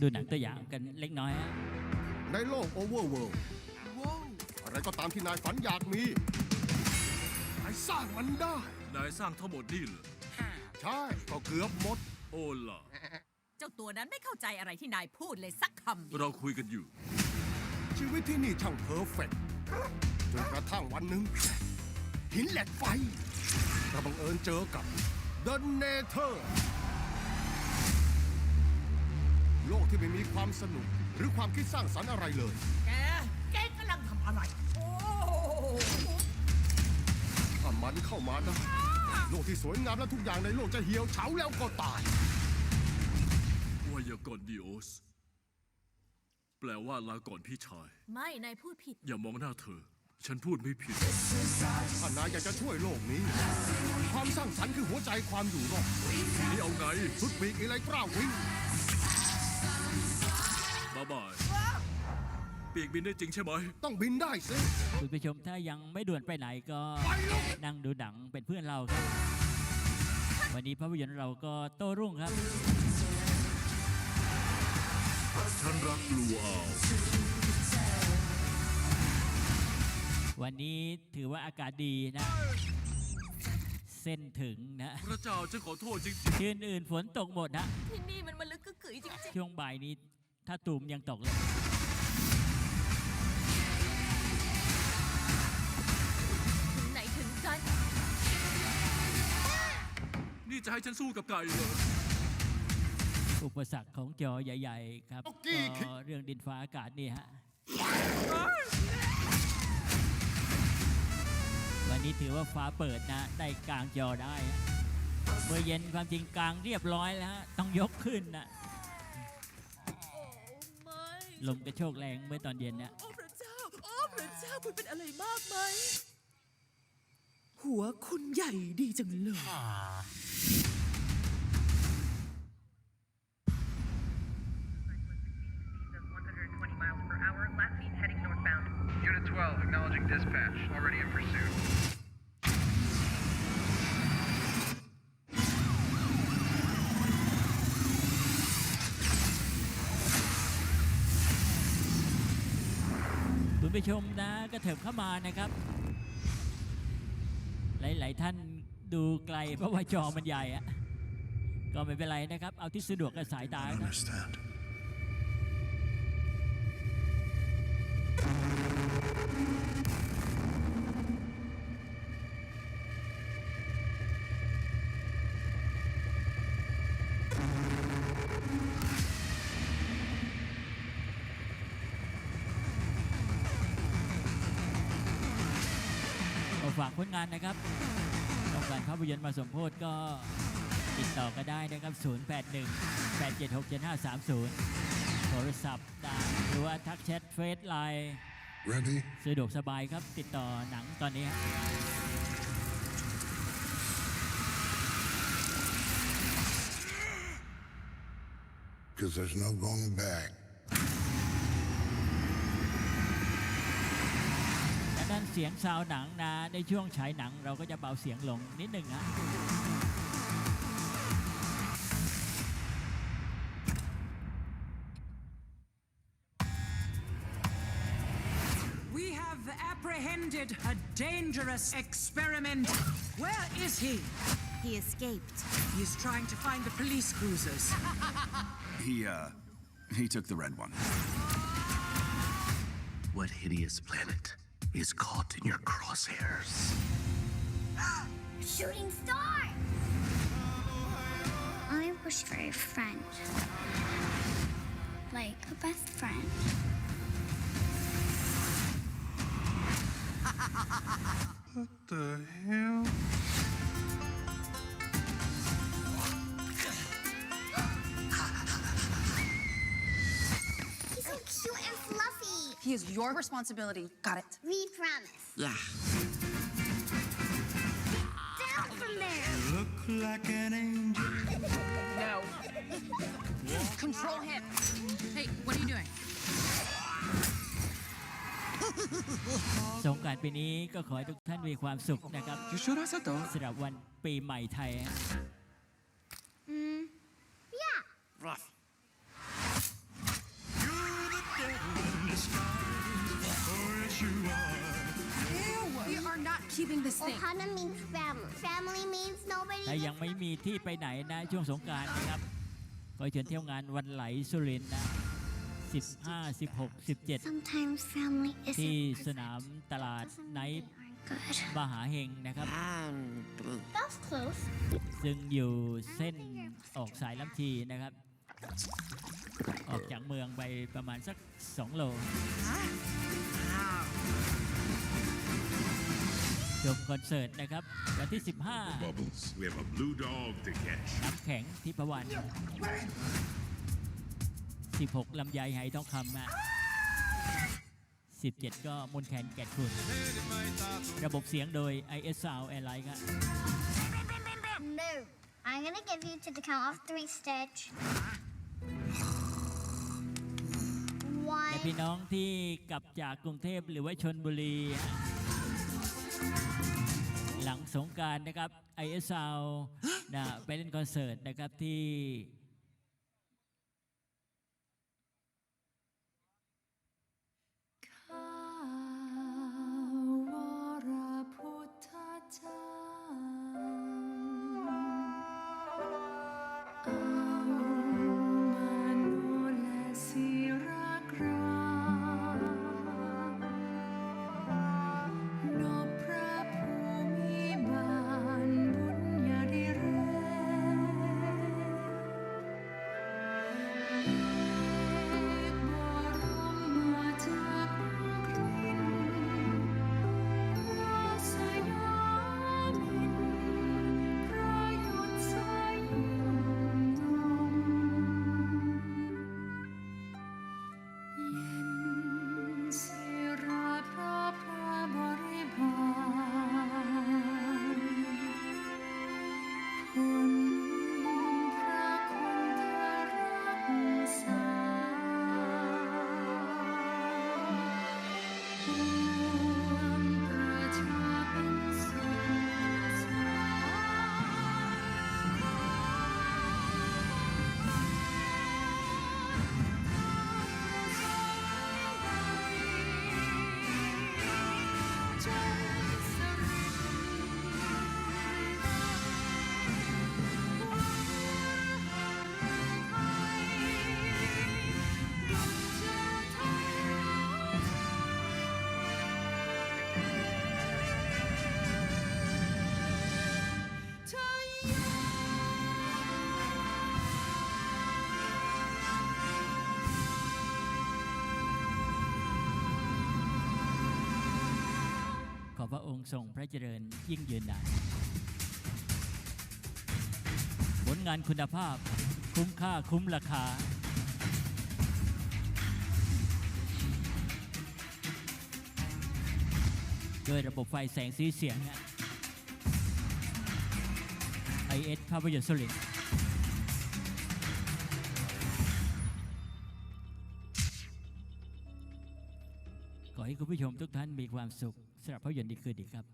ดูหนังตัวอย่างกันเล็กน้อยฮะในโลกโอเวอร์เวิลด์อะไรก็ตามที่นายฝันอยากมี นายสร้างมันได้ นายสร้างทั้งหมดนี่เหรอใช่ ก็เกือบหมด โอ้ล่ะ เจ้าตัวนั้นไม่เข้าใจอะไรที่นายพูดเลยสักคำเดียวเราคุยกันอยู่ ชีวิตที่นี่ช่างเพอร์เฟกต์จนกระทั่งวันหนึ่งหินเหล็กไฟเราบังเอิญเจอกับ The Nether โลกที่ไม่มีความสนุก หรือความคิดสร้างสรรค์อะไรเลย แก แกกำลังทำอะไร โอ้ถ้ามันเข้ามาได้โลกที่สวยงามและทุกอย่างในโลกจะเหี่ยวเฉาแล้วก็ตายวายากรดิโอส แปลว่าลาก่อนพี่ชาย ไม่นายพูดผิด อย่ามองหน้าเธอ ฉันพูดไม่ผิด ถ้านายอยากจะช่วยโลกนี้ ความสร้างสรรค์คือหัวใจความอยู่รอด นี่เอาไง สุดปีกอะไรกล้าวิ่ง บ๊ายบายปีกบินได้จริงใช่ไหม ต้องบินได้สิ คุณผู้ชมถ้ายังไม่ด่วนไปไหนก็ไปลูกนั่งดูหนังเป็นเพื่อนเราครับ วันนี้ภาพยนตร์เราก็โต้รุ่งครับ ฉันรักลูอาววันนี้ถือว่าอากาศดีนะ เส้นถึงนะ พระเจ้าฉันขอโทษจริง คืนอื่นฝนตกหมดนะ ที่นี่มันมันลึกกึกกึ๋ยจริงช่วงบ่ายนี้ ถ้าตูมยังตกเลยๆถึงไหนถึงกันๆนี่จะให้ฉันสู้กับไก่เหรอ อุปสรรคของจอใหญ่ ๆ ครับก็เรื่องดินฟ้าอากาศนี่ฮะ วันนี้ถือว่าฟ้าเปิดนะ ได้กลางจอได้ฮะเมื่อเย็นความจริงกลางเรียบร้อยแล้วฮะต้องยกขึ้นนะโอ้ไม่ ลมกระโชกแรงเมื่อตอนเย็นนะโอ้พระเจ้า โอ้พระเจ้าคุณเป็นอะไรมากไหม หัวคุณใหญ่ดีจังเลย คุณผู้ชมนะก็เถิบเข้ามานะครับ หลาย ๆ ท่านดูไกลเพราะว่าจอมันใหญ่อะก็ไม่เป็นไรนะครับ เอาที่สะดวกกับสายตานะ ฝากผลงานนะครับต้องการภาพยนตร์มาสมโพธก็ติดต่อก็ได้นะครับ 081 876 7530 โทรศัพท์ได้หรือว่าทักแชทเฟซไลน์ Ready? สะดวกสบายครับติดต่อหนังตอนนี้ฮะ Because there's no going back. และด้านเสียงซาวหนังนะ ในช่วงฉายหนังเราก็จะเบาเสียงลงนิดหนึ่งฮะ We have apprehended a dangerous experiment. Where is he? He escaped. He is trying to find the police cruisers. He, uh, he took the red one. What hideous planet is caught in your crosshairs? Shooting star! I wish for a friend. Like a best friend. What the hell? He is your responsibility. Got it. We promise. Yeah. Down from there! Look like an angel. No. Control him. Hey, what are you doing? สงกรารปีนี้ก็ขอให้ทุกท่านมีความสุขนะครับ You sure I said that? สำหรับวันปีใหม่ไทยฮะ Yeah. Rough. Leaving the state. Ohana means family. Family means nobody. ถ้ายังไม่มีที่ไปไหนนะช่วงสงกรารนะครับ ก็เชิญเที่ยวงานวันไหลสุรินทร์นะ 15 16 17 Sometimes family ที่ isn't สนามตลาดไนท์ good. มหาเฮงนะครับ That's close. ซึ่งอยู่เส้นออกสายลำทีนะครับ ออกจากเมืองไปประมาณสัก 2 โล ชมคอนเสิร์ตนะครับ วันที่15 Bubbles, we have a blue dog to catch. น้ำแข็งทิพวรรณ16 ลำไยไหทองคำอะ17 ก็มนแคนแก่นคุณ ระบบเสียงโดย IS Sound Airline ครับ No. I'm gonna give you to the count of three, Stitch. และ One. พี่น้องที่กลับจากกรุงเทพหรือว่าชนบุรี หลังสงกรารนะครับ IS Sound นะไปเล่นคอนเสิร์ตนะครับที่ ขอพระองค์ทรงพระเจริญยิ่งยืนนานผลงานคุณภาพคุ้มค่าคุ้มราคา ด้วยระบบไฟแสงสีเสียงไอเอสภาพยนตร์สุรินทร์ขอให้คุณผู้ชมทุกท่านมีความสุขสำหรับภาพยนตร์ดีคืนดีครับ